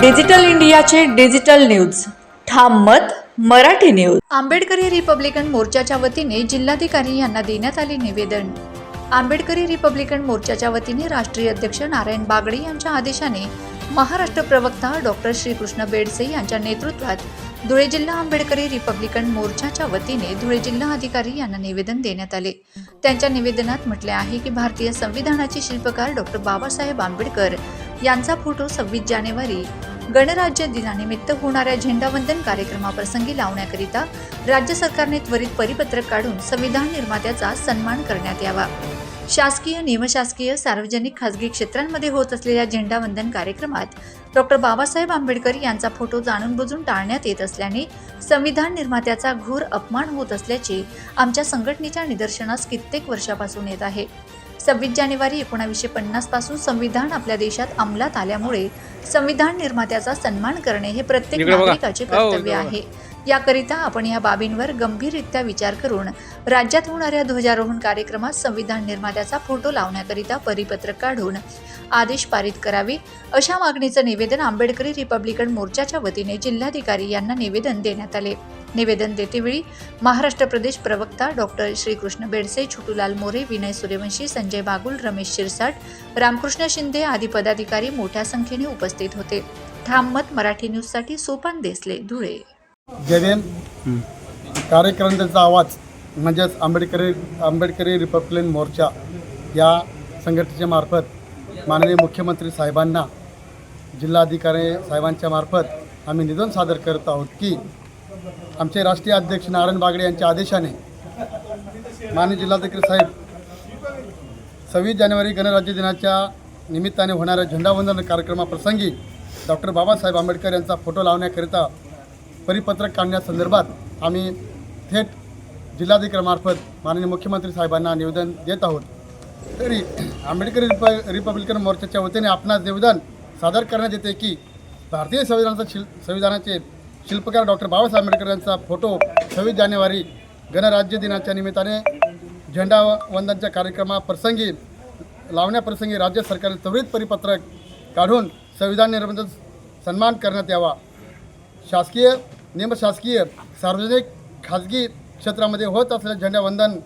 Digital इंडियाचे digital news. ठाम मत मराठी न्यूज. आंबेडकरी रिपब्लिकन मोर्चाच्या वतीने जिल्हाधिकारी यांना देण्यात आले निवेदन. आंबेडकरी रिपब्लिकन मोर्चाच्या वतीने राष्ट्रीय अध्यक्ष नारायण बागडे यांच्या आदेशाने महाराष्ट्र प्रवक्ता डॉक्टर श्रीकृष्ण बेडसे यांच्या नेतृत्वात धुळे जिल्हा आंबेडकरी रिपब्लिकन मोर्चाच्या वतीने धुळे जिल्हा अधिकारी यांना निवेदन देण्यात आले. त्यांच्या निवेदनात म्हटले आहे की भारतीय संविधानाचे शिल्पकार डॉक्टर बाबासाहेब आंबेडकर यांचा फोटो सव्वीस जानेवारी गणराज्य दिनानिमित्त होणाऱ्या झेंडावंदन कार्यक्रमाप्रसंगी लावण्याकरिता राज्य सरकारने त्वरित परिपत्रक काढून संविधान निर्मात्याचा सन्मान करण्यात यावा. शासकीय निमशासकीय सार्वजनिक खासगी क्षेत्रांमध्ये होत असलेल्या झेंडावंदन कार्यक्रमात डॉक्टर बाबासाहेब आंबेडकर यांचा फोटो जाणून बुजून टाळण्यात येत असल्याने संविधान निर्मात्याचा घोर अपमान होत असल्याचे आमच्या संघटनेच्या निदर्शनास कित्येक वर्षापासून येत आहे. सव्वीस जानेवारी एकोणावीसशे पन्नासपासून संविधान आपल्या देशात अंमलात आल्यामुळे संविधान निर्मात्याचा सन्मान करणे हे प्रत्येक. नागरिकाचे हो, कर्तव्य. आहे याकरिता आपण या बाबींवर गंभीररित्या विचार करून राज्यात होणाऱ्या ध्वजारोहण कार्यक्रमात संविधान निर्मात्याचा फोटो लावण्याकरिता परिपत्रक काढून आदेश पारित करावे अशा मागणीचं निवेदन आंबेडकरी रिपब्लिकन मोर्चाच्या वतीने जिल्हाधिकारी यांना निवेदन देण्यात आले निवेदन देतेवेळी महाराष्ट्र प्रदेश प्रवक्ता डॉक्टर श्रीकृष्ण बेडसे छोटूलाल मोरे विनय सूर्यवंशी संजय बागुल रमेश शिरसाट रामकृष्ण शिंदे आदी पदाधिकारी मोठ्या संख्येने उपस्थित होते. ठाममत मराठी न्यूजसाठी सोपान देसले धुळे. जयदेन कार्यकर्त्यांचा आवाज म्हणजेच आंबेडकरी आंबेडकरी रिपब्लिकन मोर्चा या संघटनेच्या मार्फत माननीय मुख्यमंत्री साहेबांना जिल्हाधिकारी साहेबांच्या मार्फत आम्ही निवेदन सादर करत आहोत की आमचे राष्ट्रीय अध्यक्ष नारायण बागडे यांच्या आदेशाने माननीय जिल्हाधिकारी साहेब सव्वीस जानेवारी गणराज्य दिनाच्या निमित्ताने होणाऱ्या झेंडावंदन कार्यक्रमाप्रसंगी डॉक्टर बाबासाहेब आंबेडकर यांचा फोटो लावण्याकरिता परिपत्रक काढण्यासंदर्भात आम्ही थेट जिल्हाधिकाऱ्यामार्फत माननीय मुख्यमंत्री साहेबांना निवेदन देत आहोत. तरी आंबेडकर रिप रिपब्लिकन मोर्चाच्या वतीने आपणास निवेदन सादर करण्यात येते की भारतीय संविधानाचा शिल संविधानाचे शिल्पकार डॉक्टर बाबासाहेब आंबेडकर यांचा फोटो सव्वीस जानेवारी गणराज्य दिनाच्या निमित्ताने झेंडा वंदनच्या कार्यक्रमाप्रसंगी लावण्याप्रसंगी राज्य सरकारने त्वरित परिपत्रक काढून संविधान निर्मित सन्मान करण्यात यावा. शासकीय निमशासकीय सार्वजनिक खाजगी क्षेत्रामध्ये होत असलेल्या झेंडावंदन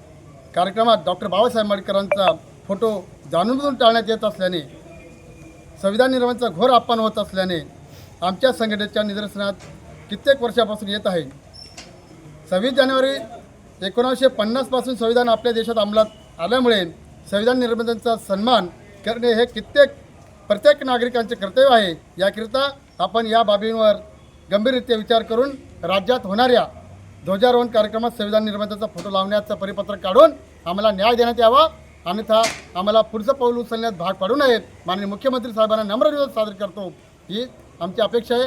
कार्यक्रमात डॉक्टर बाबासाहेब आंबेडकरांचा फोटो जाणूनबुजून टाळण्यात येत असल्याने संविधान निर्माणाचा घोर अपमान होत असल्याने आमच्या संघटनेच्या निदर्शनात कित्येक वर्षापासून येत आहे. सव्वीस जानेवारी एकोणावीसशे पन्नासपासून संविधान आपल्या देशात अंमलात आल्यामुळे संविधान निर्मात्यांचा सन्मान करणे हे कित्येक प्रत्येक नागरिकांचे कर्तव्य आहे. याकरिता आपण या बाबींवर गंभीररित्या विचार करून राज्यात होणाऱ्या ध्वजारोहण कार्यक्रमात संविधान निर्मात्याचा फोटो लावण्याचं परिपत्रक काढून आम्हाला न्याय देण्यात यावा. अन्यथा आम्हाला पुढचं पाऊल उचलण्यात भाग पाडू नये माननीय मुख्यमंत्री साहेबांना नम्र विरोध सादर करतो. ही आमची अपेक्षा आहे.